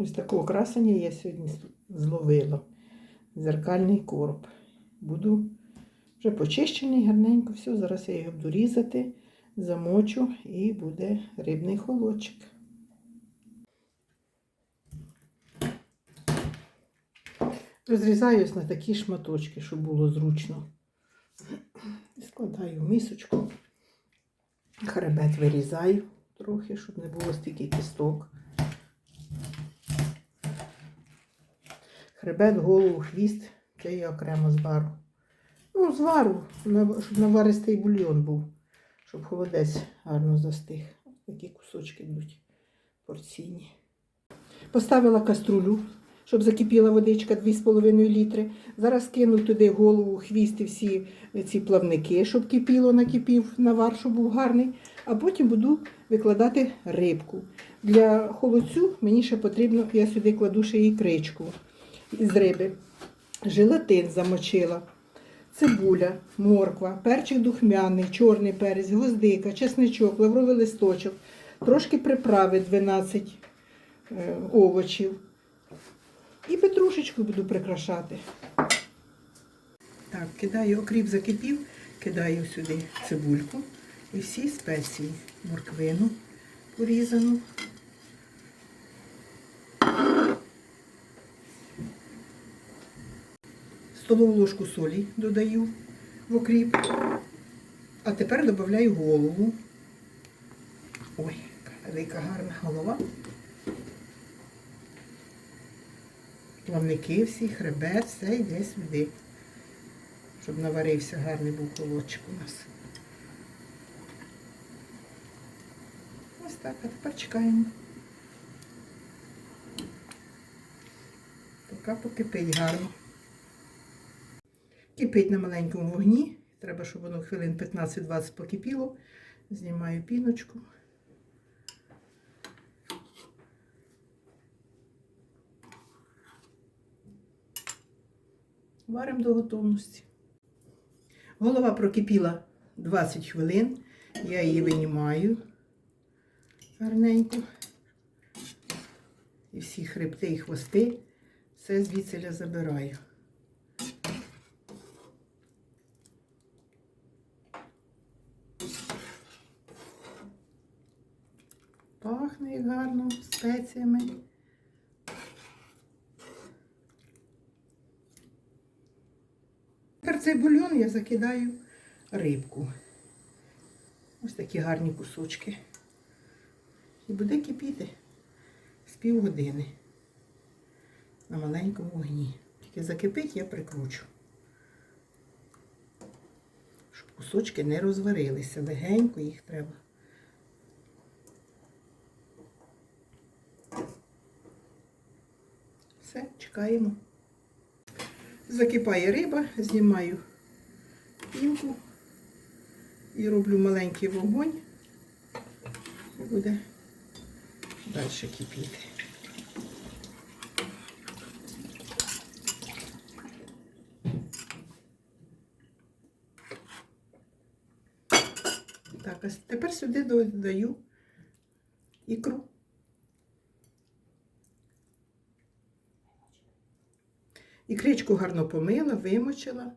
Ось такого красення я сьогодні зловила. Зеркальний короб. Буду вже почищений гарненько. Все, зараз я його буду різати, замочу і буде рибний холодчик. Розрізаю ось на такі шматочки, щоб було зручно. Складаю в мисочку. Хребет вирізаю трохи, щоб не було стільки кісток. Хребет, голову, хвіст, це я окремо звару. Ну, звару, на- щоб наваристий бульйон був, щоб холодець гарно застиг. Такі кусочки будуть порційні. Поставила каструлю, щоб закипіла водичка 2,5 літри. Зараз кину туди голову, хвіст і всі ці плавники, щоб кипіло, накипів навар, щоб був гарний. А потім буду викладати рибку. Для холодцю мені ще потрібно, я сюди кладу ще ікричку із риби. Желатин замочила, цибуля, морква, перчик духмяний, чорний перець, гвоздика, чесничок, лавровий листочок, трошки приправи 12 е, овочів. І петрушечку буду прикрашати. Так, кидаю, окріп закипів, кидаю сюди цибульку і всі спеції. Морквину порізану. Столову ложку солі додаю в окріп. А тепер додаю голову. Ой, яка гарна голова. Плавники всі, хребет, все йде сюди. Щоб наварився гарний був холодчик у нас. Ось так, а тепер чекаємо. Поки покипить гарно. Кипить на маленькому вогні. Треба, щоб воно хвилин 15-20 покипіло. Знімаю піночку. Варимо до готовності. Голова прокипіла 20 хвилин. Я її винімаю гарненько. І всі хребти і хвости все звідсиля забираю. Пахне як гарно спеціями. Тепер цей бульйон я закидаю рибку. Ось такі гарні кусочки. І буде кипіти з півгодини на маленькому вогні. Тільки закипить, я прикручу. Щоб кусочки не розварилися. Легенько їх треба. Все, чекаємо. Закипає риба, знімаю пінку і роблю маленький вогонь. І буде далі кипіти. Так, а тепер сюди додаю ікру. Ікричку гарно помила, вимочила.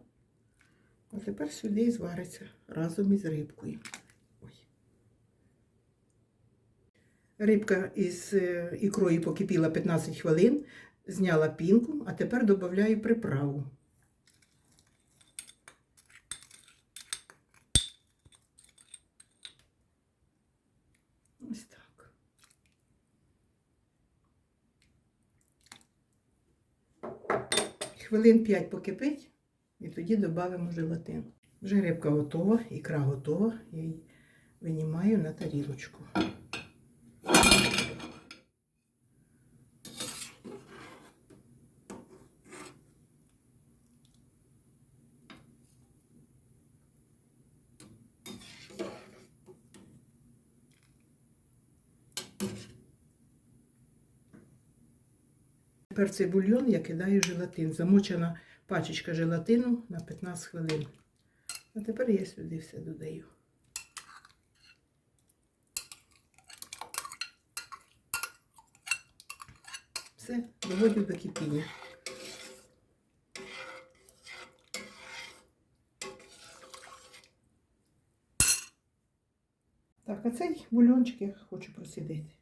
А тепер сюди і звариться разом із рибкою. Ой. Рибка із е, ікрою покипіла 15 хвилин, зняла пінку, а тепер додаю приправу. Ось так. Хвилин 5 покипить і тоді додамо желатин. Вже рибка готова, ікра готова. Я її винімаю на тарілочку. Тепер цей бульйон я кидаю желатин. Замочена пачечка желатину на 15 хвилин. А тепер я сюди все додаю. Все, доводю до кипіння. Так, а цей бульончик я хочу просидити.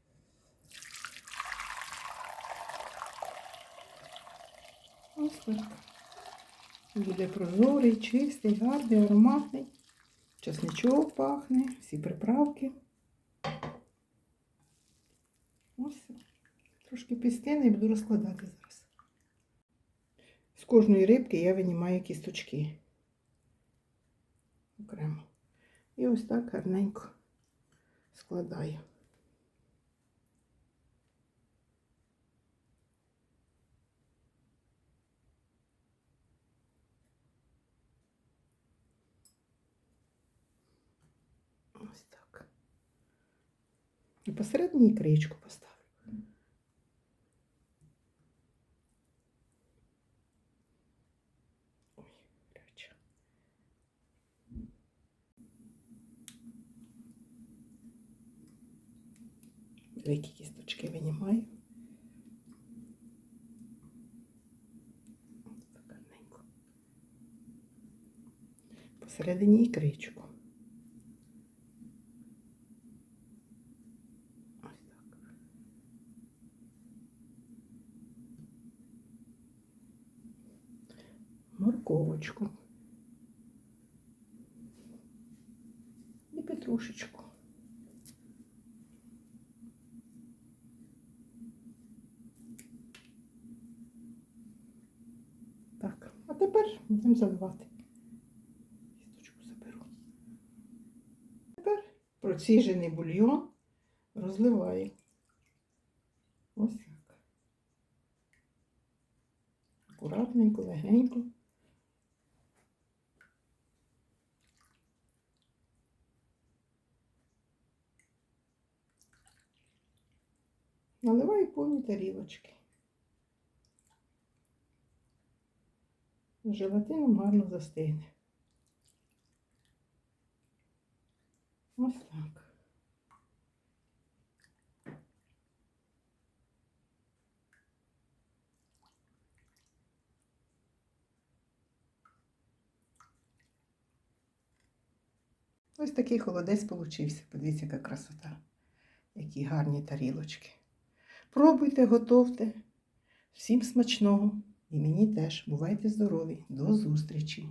Ось. Буде прозорий, чистий, гарний, ароматний. Чесничок пахне, всі приправки. Ось. Трошки пістини і буду розкладати зараз. З кожної рибки я винімаю кісточки. Окремо. І ось так гарненько складаю. Ось так. І посередині ікричку поставлю. Ой, гаряче. Великі кісточки винімаю. Посередині ікричку. Ось так. Морковочку. І петрушечку. Так, а тепер будемо заливати. Кісточку заберу. Тепер проціжений бульйон розливаю. Ось так. Акуратненько, легенько. Наливаю повні тарілочки. Желатином гарно застигне. Ось так. Ось такий холодець получився. Подивіться, яка красота. Які гарні тарілочки. Пробуйте, готовте. Всім смачного. І мені теж. Бувайте здорові. До зустрічі!